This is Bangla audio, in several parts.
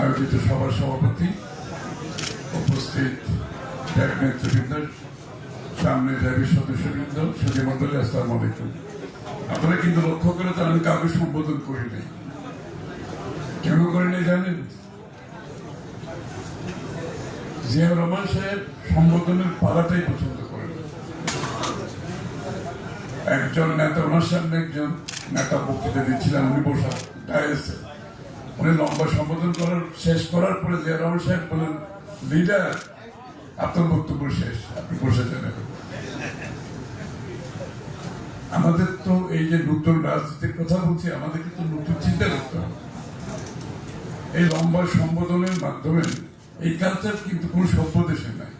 আয়োজিত সভার সভাপতি উপস্থিত নেতৃবৃন্দ সামনে র্যাবের সদস্যবৃন্দ সুধী মন্ডলী আসসালাম আলাইকুম আপনারা কিন্তু লক্ষ্য করে তো আমি কাউকে সম্বোধন করি নাই কেন করেনি জানেন? জিয়া রহমান সাহেব সম্বোধনের পালাটাই পছন্দ করেন। একজন নেতা, ওনার সামনে একজন নেতা বক্তৃতা দিচ্ছিলেন, উনি বসা ডায়াসে উনি লম্বা সম্বোধন করার শেষ করার পরে জিয়া রহমান সাহেব বলেন লিডার, আপনার বক্তব্য শেষ, আপনি বসে এখন।" আমাদের তো এই যে নতুন রাজনীতির কথা বলছি, আমাদেরকে তো নতুন চিন্তা করতে হবে। এই লম্বা সম্বোধনের মাধ্যমে এই কালচার কিন্তু কোন সভ্য দেশে নাই।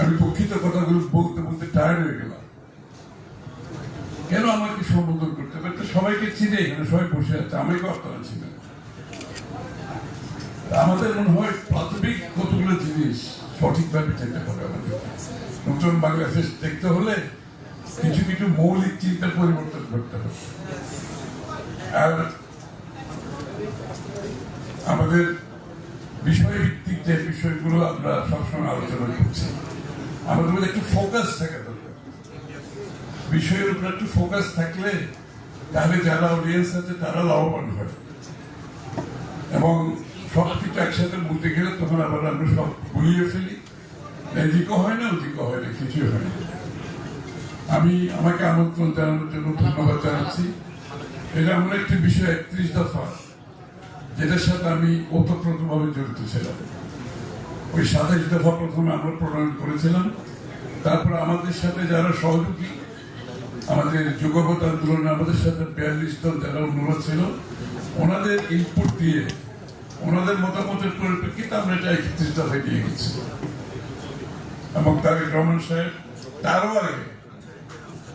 আমি দুঃখিত কথাগুলো বলতে বলতে টায়ার্ড হয়ে গেলাম। কেন আমাকে সম্বোধন করতে হবে? সবাইকে চিনে এখানে সবাই বসে আছে আমাকেও আপনারা চিনেন। তা আমাদের মনে হয় প্রাথমিক কতগুলো জিনিস সঠিকভাবে চিন্তা করে আমাদের। নতুন বাংলাদেশ দেখতে হলে কিছু কিছু মৌলিক চিন্তা পরিবর্তন করতে হবে। আর আমাদের বিষয়ভিত্তিক যে বিষয়গুলো আমরা সবসময় আলোচনা করছি, আমাদের মধ্যে একটু ফোকাস থাকা দরকার। বিষয়ের উপর একটু ফোকাস থাকলে তাহলে যারা অডিয়েন্স আছে তারা লাভবান হয়। এবং সব কিছু একসাথে বলতে গেলে তখন আবার আমরা সব গুলিয়ে ফেলি। এদিকও হয় না, ওদিকও হয় না, কিছুই হয় না। আমি আমাকে আমন্ত্রণ জানানোর জন্য ধন্যবাদ জানাচ্ছি। এটা এমন একটি বিষয়, একত্রিশ দফা। যেটার সাথে আমি ওতপ্রোতভাবে জড়িত ছিলাম। ওই সাতাশ দফা প্রথমে আমরা প্রণয়ন করেছিলাম। তারপর আমাদের সাথে যারা সহযোগী, আমাদের যুগপথ আন্দোলনে আমাদের সাথে বিয়াল্লিশ জন যারা অন্যরা ছিল, ওনাদের ইনপুট দিয়ে, ওনাদের মতামতের পরিপ্রেক্ষিতে আমরা এটা একত্রিশ দফায় নিয়ে গেছি। এবং তারেক রহমান সাহেব, তারও আগে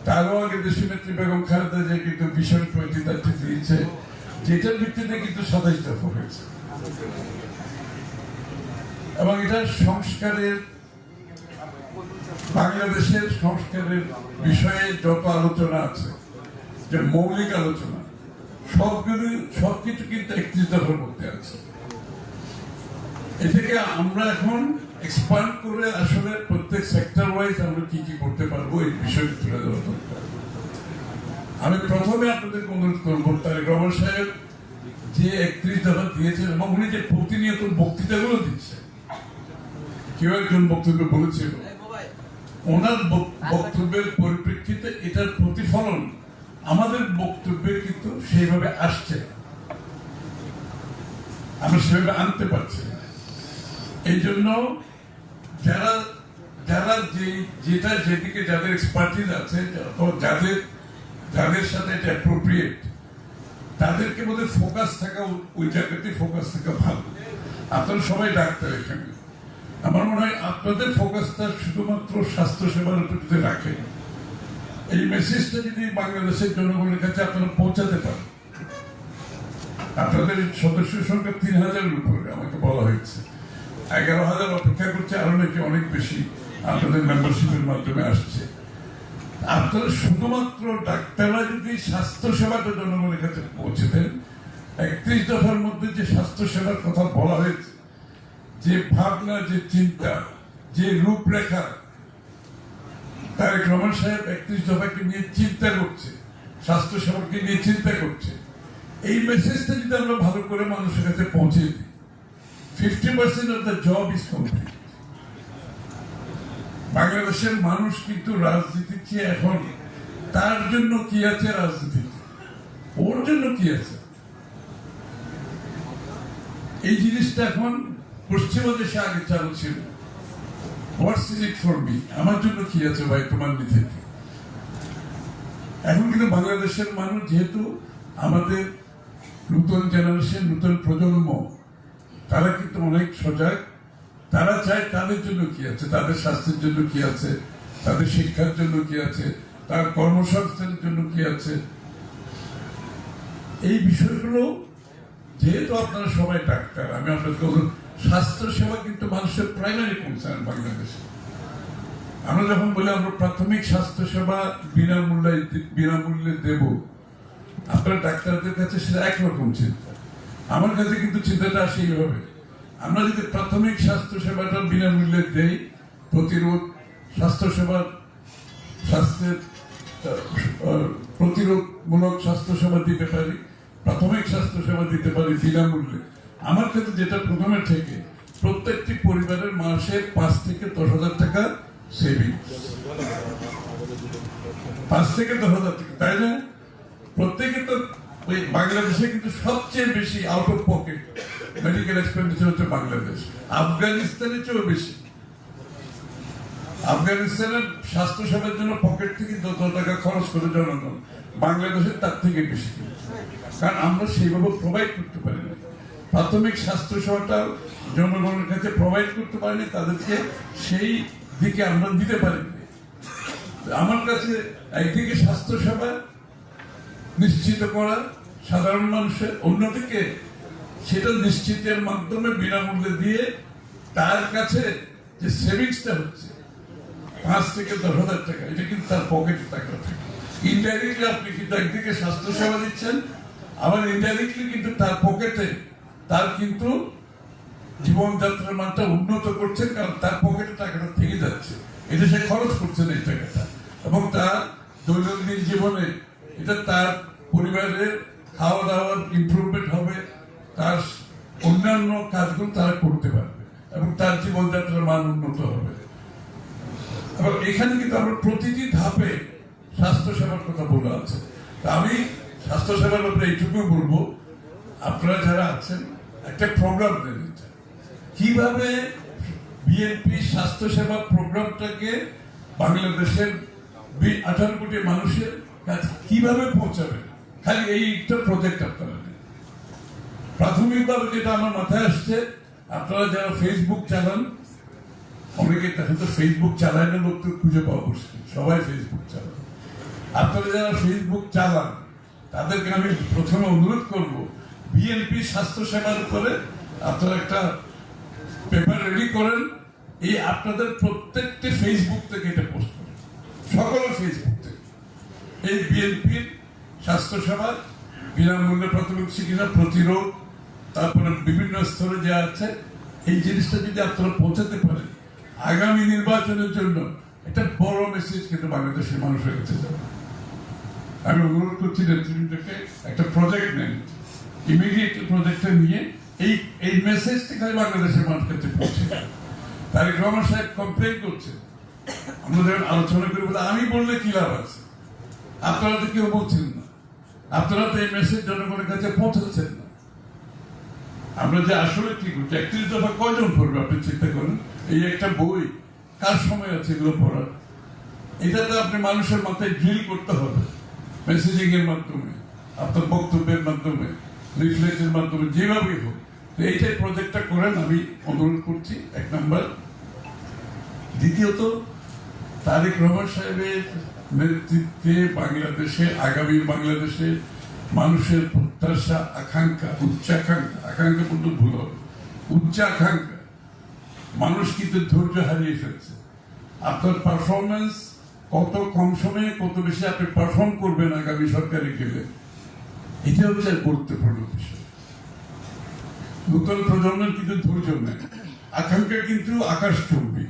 তারও আগে দেশনেত্রী বেগম খালেদা যে কিন্তু ভীষণ প্রতিদারটি দিয়েছে। যেটার ভিত্তিতে কিন্তু সাতাইশ দফা হয়েছে। এবং এটা সংস্কারের, বাংলাদেশের সংস্কারের বিষয়ে যত আলোচনা আছে, যে মৌলিক আলোচনা, সবগুলো, সবকিছু কিন্তু একত্রিশ দফার মধ্যে আছে। এটাকে আমরা এখন এক্সপান্ড করে আসলে প্রত্যেক সেক্টর ওয়াইজ আমরা কি কি করতে পারব এই বিষয়টি তুলে ধরা দরকার। আমি প্রথমে আপনাদের অনুরোধ করব, তারেক রহমান সাহেব যে একত্রিশ দফা দিয়েছেন এবং উনি যে প্রতিনিয়ত বক্তৃতাগুলো দিচ্ছে কেউ একজন বক্তব্য বলেছিল, ওনার বক্তব্যের পরিপ্রেক্ষিতে এটার প্রতিফলন আমাদের বক্তব্যে কিন্তু সেইভাবে আসছে আমরা সেভাবে আনতে পারছি। এই জন্য যারা যারা যেটা যেদিকে যাদের এক্সপার্টিস আছে যাদের যাদের সাথে এটা অ্যাপ্রোপ্রিয়েট তাদেরকে বোধ ফোকাস থাকা ওই জায়গাতে ফোকাস থাকা ভালো। আপনারা সবাই ডাক্তার এখানে। আমার মনে হয় আপনাদের ফোকাসটা শুধুমাত্র স্বাস্থ্য সেবার উপর রাখেন, এই মেসেজটা যদি বাংলাদেশের জনগণের কাছে আপনারা পৌঁছাতে পারেন। আপনাদের সদস্য সংখ্যা তিন হাজারের উপরে, আমাকে বলা হয়েছে। এগারো হাজার অপেক্ষা করছে, আরও নাকি অনেক বেশি আপনাদের মেম্বারশিপের মাধ্যমে আসছে। আপনারা শুধুমাত্র ডাক্তাররা যদি স্বাস্থ্য সেবাটা জনগণের কাছে পৌঁছে দেন, একত্রিশ দফার মধ্যে যে স্বাস্থ্য সেবার কথা বলা হয়েছে, যে ভাবনা, যে চিন্তা, যে রূপরেখা, তারেক রহমান সাহেব একত্রিশ দফাকে নিয়ে চিন্তা করছে স্বাস্থ্য সেবাকে নিয়ে চিন্তা করছে। এই মেসেজটা যদি আমরা ভালো করে মানুষের কাছে পৌঁছে দিই fifty percent of the job is complete বাংলাদেশের মানুষ কিন্তু রাজনীতির চেয়ে এখন তার জন্য কি আছে রাজনীতি ওর জন্য কি আছে? এই জিনিসটা এখন পশ্চিমা দেশে আগে চালু ছিল। আমার জন্য কি আছে ভাই তোমার এখন কিন্তু বাংলাদেশের মানুষ যেহেতু আমাদের নতুন জেনারেশন নতুন প্রজন্ম, তারা কিন্তু অনেক সজাগ তারা চায় তাদের জন্য কি আছে? তাদের স্বাস্থ্যের জন্য কি আছে? তাদের শিক্ষার জন্য কি আছে? তার কর্মসংস্থানের জন্য কি আছে? এই বিষয়গুলো যেহেতু আপনারা সবাই ডাক্তার, আমি বলুন স্বাস্থ্য সেবা কিন্তু মানুষের প্রাইমারি কনসার্ন বাংলাদেশে। আমরা যখন বলি আমরা প্রাথমিক স্বাস্থ্য সেবা বিনামূল্যে বিনামূল্যে দেব, আপনার ডাক্তারদের কাছে সেটা একরকম চিন্তা। আমার কাছে কিন্তু চিন্তাটা আসে এইভাবে। আমরা যদি প্রাথমিক স্বাস্থ্য সেবাটা বিনামূল্যে দেই, প্রতিরোধ স্বাস্থ্য সেবার স্বাস্থ্যের প্রতিরোধমূলক স্বাস্থ্য সেবা দিতে পারি, প্রাথমিক স্বাস্থ্য সেবা দিতে পারি বিনামূল্যে। আমার ক্ষেত্রে যেটা প্রথমে থেকে, প্রত্যেকটি পরিবারের মাসে পাঁচ থেকে দশ হাজার টাকা সেভিং পাঁচ থেকে দশ হাজার টাকা, তাই না? প্রত্যেকে তো ওই বাংলাদেশে কিন্তু সবচেয়ে বেশি out of pocket medical expenditure হচ্ছে বাংলাদেশ। আফগানিস্তানের চেয়েও বেশি। আফগানিস্তানের স্বাস্থ্য সেবার জন্য পকেট থেকে যত টাকা খরচ করে জনগণ, বাংলাদেশের তার থেকে বেশি। কারণ আমরা সেইভাবে প্রোভাইড করতে পারি না। প্রাথমিক স্বাস্থ্য সেবাটা জনগণের কাছে প্রোভাইড করতে পারিনি তাদেরকে সেই দিকে আমরা দিতে পারিনি আমার কাছে একদিকে স্বাস্থ্য সেবা নিশ্চিত করা, সাধারণ মানুষের, অন্যদিকে সেটা নিশ্চিতের মাধ্যমে বিনামূল্যে দিয়ে তার কাছে যে সেভিংসটা হচ্ছে, পাঁচ থেকে দশ হাজার টাকা, এটা কিন্তু তার পকেটে টাকা থাকে ইনডাইরেক্টলি আপনি কিন্তু একদিকে স্বাস্থ্য সেবা দিচ্ছেন? আবার ইনডাইরেক্টলি কিন্তু তার পকেটে তার কিন্তু জীবনযাত্রার মানটা উন্নত করছেন কারণ তার পকেটে টাকাটা থেকে যাচ্ছে। এটা সে খরচ করছে না এই টাকাটা। এবং তার দৈনন্দিন জীবনে এটা তার পরিবারের খাওয়া দাওয়ার ইমপ্রুভমেন্ট হবে। তার অন্যান্য কাজগুলো তারা করতে পারবে এবং তার জীবনযাত্রার মান উন্নত হবে এবং এখানে কিন্তু আমরা প্রতিটি ধাপে স্বাস্থ্য সেবার কথা বলা আছে আমি স্বাস্থ্য সেবার ব্যাপারে এইটুকু বলব, আপনারা যারা আছেন, একটা প্রোগ্রাম দেন। কীভাবে বিএনপি স্বাস্থ্য সেবা প্রোগ্রামটাকে বাংলাদেশের আঠারো কোটি মানুষের কাছে কীভাবে পৌঁছাবে খালি এই একটা প্রজেক্ট আপনারা। প্রাথমিকভাবে যেটা আমার মাথায় আসছে, আপনারা যারা ফেসবুক চালান, অনেকে তো ফেসবুক চালায় না লোক তো খুঁজে পাওয়া মুশকিল সবাই ফেসবুক চালান আপনারা যারা ফেসবুক চালান, তাদেরকে আমি প্রথমে অনুরোধ করব বিএনপি স্বাস্থ্য সেবার উপরে আপনারা একটা পেপার রেডি করেন, এই আপনাদের প্রত্যেকটি ফেসবুক থেকে এটা পোস্ট করেন। সকলের ফেসবুক থেকে। এই বিএনপির স্বাস্থ্য সেবা, বিনামূল্যে প্রাথমিক চিকিৎসা, প্রতিরোধ তারপরে বিভিন্ন স্তরে যা আছে, এই জিনিসটা যদি আপনারা পৌঁছাতে পারেন, আগামী নির্বাচনের জন্য একটা বড় মেসেজ কিন্তু বাংলাদেশের মানুষের কাছে যাবে। আমি অনুরোধ করছি নেতৃবৃন্দকে, একটা প্রজেক্ট নেন। ইমিডিয়েট প্রজেক্টটা নিয়ে এই এই মেসেজটি খালি বাংলাদেশের মানুষের কাছে পৌঁছে। তারেক রহমান সাহেব কমপ্লেন করছে যখন আলোচনা করি, বলে আমি বললে কি লাভ আছে? আপনারা তো কেউ বলছেন না। আপনারা তো এই মেসেজ জনগণের কাছে পৌঁছাচ্ছেন না। আমরা যে আসলে কি করছি? একত্রিশ দফা কয়জন পড়বে আপনি চিন্তা করেন? এই একটা বই কার সময় আছে এগুলো পড়ার? এটা তো আপনি মানুষের মাথায় ড্রিল করতে হবে। মেসেজিং এর মাধ্যমে, আপনার বক্তব্যের মাধ্যমে লিফলেটের মাধ্যমে, যেভাবেই হোক। তো এইটাই প্রজেক্টটা করেন, আমি অনুরোধ করছি, এক নাম্বার। দ্বিতীয়ত, তারেক রহমান সাহেবের নেতৃত্বে বাংলাদেশে আগামী বাংলাদেশে মানুষের প্রত্যাশা, আকাঙ্ক্ষা, উচ্চাকাঙ্ক্ষা। আকাঙ্ক্ষা বলতে ভুল হবে। উচ্চাকাঙ্ক্ষা। মানুষ কিন্তু ধৈর্য হারিয়ে ফেলছে। আপনার পারফরমেন্স কত কম সময়ে কত বেশি আপনি পারফর্ম করবেন আগামী সরকারে গেলে এটা হচ্ছে গুরুত্বপূর্ণ বিষয়। নতুন প্রজন্মের কিন্তু ধৈর্য নেই। আকাঙ্ক্ষা কিন্তু আকাশ চুম্বী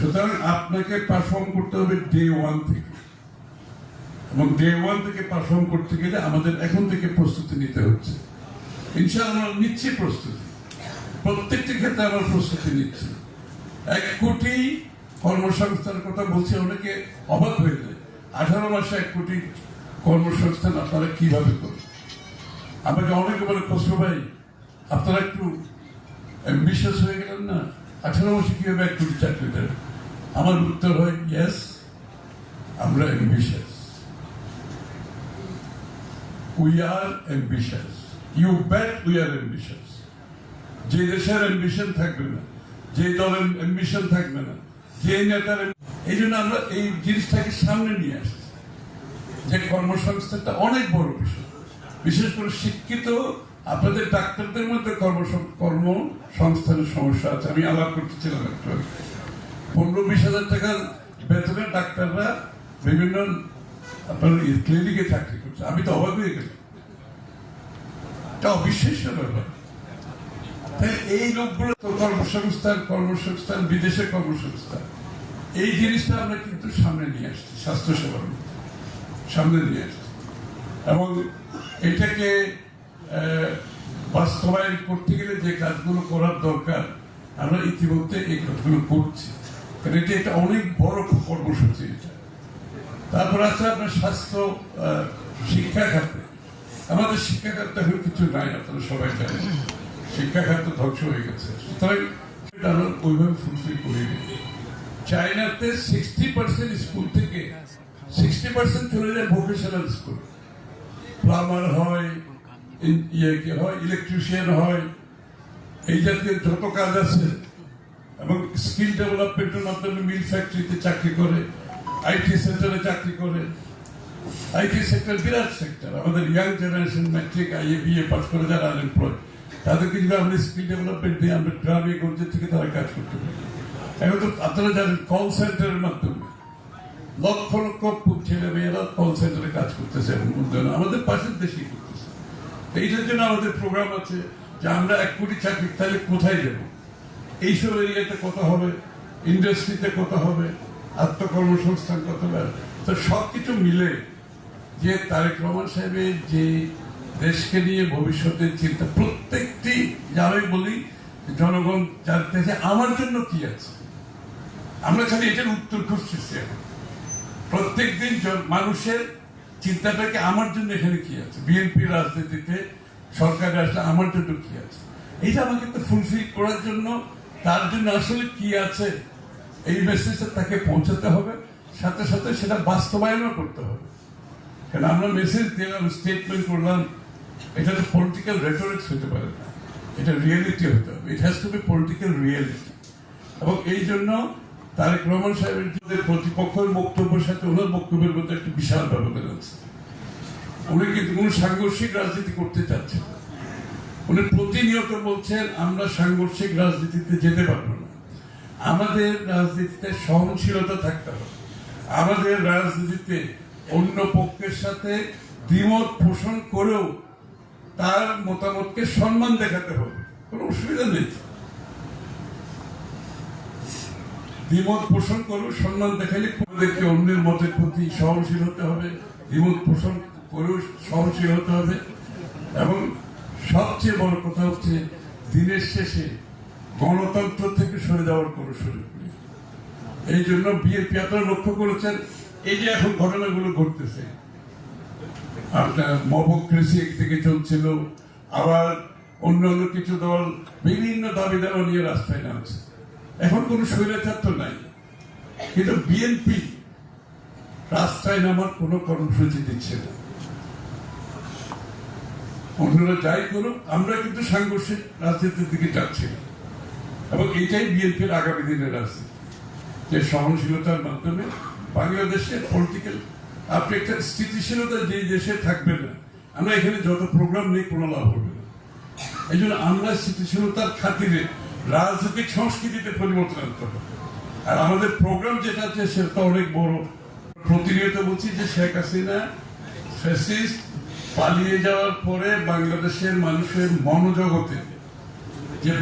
সুতরাং আপনাকে পারফর্ম করতে হবে ডে ওয়ান থেকে। এবং ডে ওয়ান থেকে পারফর্ম করতে গেলে আমাদের এখন থেকে প্রস্তুতি নিতে হচ্ছে। ইনশাআল্লাহ নিচ্ছি প্রস্তুতি। প্রত্যেকটি ক্ষেত্রে আমরা প্রস্তুতি নিচ্ছি। এক কোটি কর্মসংস্থানের কথা বলছি, অনেকে অবাক হয়ে যায়। আঠারো মাসে এক কোটি কর্মসংস্থান আপনারা কীভাবে করবেন? আমাকে অনেকে বলে, খসরু ভাই, আপনারা একটু অ্যাম্বিশাস হয়ে গেলেন না? আঠারো মাসে কীভাবে এক কোটি চাকরি দেবেন? আমার উত্তর হয় ইয়েস আমরা ambitious we are ambitious you bet we are ambitious যে দেশের অ্যাম্বিশন থাকবে না, যে দলের অ্যাম্বিশন থাকবে না, যে নেতার এই জন্য আমরা এই জিনিসটাকে সামনে নিয়ে আসছি। যে কর্মসংস্থানটা অনেক বড় বিষয়। বিশেষ করে শিক্ষিত, আপনাদের ডাক্তারদের মধ্যে কর্ম কর্মসংস্থানের সমস্যা আছে। আমি আলাপ করতেছিলাম একটু। পনেরো বিশ হাজার টাকা বেতনের ডাক্তাররা বিভিন্ন আপনার ক্লিনিকে চাকরি করছে। আমি তো অবাক হয়ে গেলাম। এটা অবিশ্বাস্য ব্যাপার। তাই এই লোকগুলো তো কর্মসংস্থান কর্মসংস্থান, বিদেশে কর্মসংস্থান। এই জিনিসটা আমরা কিন্তু সামনে নিয়ে আসছি, স্বাস্থ্যসেবার সামনে নিয়ে আসছি। এবং এটাকে বাস্তবায়ন করতে গেলে যে কাজগুলো করার দরকার, আমরা ইতিমধ্যে এই কাজগুলো করছি। কারণ এটা একটা অনেক বড় কর্মসূচি এটা। তারপর আছে আপনার স্বাস্থ্য শিক্ষা খাতে। আমাদের শিক্ষা খাতে কিছু নাই, আপনারা সবাই জানেন। শিক্ষা খাত ধ্বংস হয়ে গেছে। সুতরাং ওইভাবে ফুলফিল করিনি। চায়নাতে সিক্সটি পার্সেন্ট স্কুল থেকে সিক্সটি পার্সেন্ট চলে যায় ভোকেশনাল স্কুল প্লাম্বার হয় ইয়ে হয় ইলেকট্রিশিয়ান হয়। এই জাতীয় যত কাজ আছে এবং স্কিল ডেভেলপমেন্টের মাধ্যমে মিল ফ্যাক্টরিতে চাকরি করে। আইটি সেক্টরে চাকরি করে। আইটি সেক্টর বিরাট সেক্টর। আমাদের young generation matric IA BA pass করে যারা আনএমপ্লয়েড তাদেরকে যদি আমরা স্কিল ডেভেলপমেন্ট দিয়ে আমরা গ্রামে, গঞ্জে থেকে তারা কাজ করতে পারি। এখন তো আপনারা জানেন কল সেন্টারের মাধ্যমে লক্ষ লক্ষ ছেলে মেয়েরা কল সেন্টারে কাজ করতেছে উন্নয়ন আমাদের পাশের দেশেই করতেছে। এইটার জন্য আমাদের প্রোগ্রাম আছে যে আমরা এক কোটি চাকরি তাহলে কোথায় যাব এইসব এরিয়াতে কত হবে? ইন্ডাস্ট্রিতে কত হবে? আত্মকর্মসংস্থান কত হবে তো সব কিছু মিলে যে তারেক রহমান সাহেবের যে দেশকে নিয়ে ভবিষ্যতের চিন্তা, প্রত্যেকটি যা আমি বলি, জনগণ জানতে চায় আমার জন্য কি আছে। আমরা খালি এটার উত্তর খুঁজতেছি এখন। প্রত্যেকদিন জন- মানুষের চিন্তাটাকে আমার জন্য এখানে কি আছে? বিএনপি রাজনীতিতে সরকারে আসলে আমার জন্য কি আছে? এইটা আমাকে তো ফুলফিল করার জন্য, তার জন্য আসলে কি আছে? এই মেসেজটা তাকে পৌঁছাতে হবে, সাথে সাথে সেটা বাস্তবায়নও করতে হবে। কারণ আমরা মেসেজ দিলাম স্টেটমেন্ট করলাম, এটা তো পলিটিক্যাল রেটোরিক্স হতে পারে না, এটা রিয়েলিটি হতে হবে। It has to be political reality এবং এই জন্য তারেক রহমান সাহেবের যে প্রতিপক্ষের বক্তব্যের সাথে ওনার বক্তব্যের মধ্যে একটা বিশাল ব্যবধান আছে। উনি কিন্তু কোন সাংঘর্ষিক রাজনীতি করতে চাচ্ছেন। উনি প্রতিনিয়ত বলছেন, আমরা সাংঘর্ষিক রাজনীতিতে যেতে পারব আমাদের রাজনীতিতে সহনশীলতা থাকতে হবে। আমাদের রাজনীতিতে অন্য পক্ষের সাথে দ্বিমত পোষণ করেও তার মতামতকে সম্মান দেখাতে হবে। কোনো অসুবিধা নেই দ্বিমত পোষণ করো সম্মান দেখাইলে আমাদেরকে অন্যের মতের প্রতি সহনশীল হতে হবে। দ্বিমত পোষণ করেও সহনশীল হতে হবে। এবং সবচেয়ে বড় কথা হচ্ছে, দিনের শেষে গণতন্ত্র থেকে সরে যাওয়ার কোনো সুযোগ নেই। এই জন্য বিএনপি আপনারা লক্ষ্য করেছেন, এই যে এখন ঘটনাগুলো ঘটতেছে, আপনার মবক্রেসি একদিকে চলছিল, আবার অন্য অন্য কিছু দল বিভিন্ন দাবি দাবা নিয়ে রাস্তায় নামছে। এখন কোনো স্বৈরাচার তো নাই। কিন্তু বিএনপি রাস্তায় নামার কোনো কর্মসূচি দিচ্ছে না। অন্যরা যাই করুক, আমরা কিন্তু সাংঘর্ষিক রাজনীতির দিকে যাচ্ছি না। এবং এটাই বিএনপির আগামী দিনের রাজনীতি। যে সহনশীলতার মাধ্যমে বাংলাদেশের পলিটিক্যাল আপনি একটা স্থিতিশীলতা যে দেশে থাকবে না, আমরা এখানে যত প্রোগ্রাম নেই কোনো লাভ হবে না। এই জন্য আমরা স্থিতিশীলতার খাতিরে রাজনৈতিক সংস্কৃতিতে পরিবর্তন আনতে হবে। আর আমাদের প্রোগ্রাম যেটা আছে সেটা অনেক বড়। প্রতিনিয়ত বলছি যে শেখ হাসিনা ফ্যাসিস্ট পালিয়ে যাওয়ার পরে বাংলাদেশের মানুষের মনোজগতে যে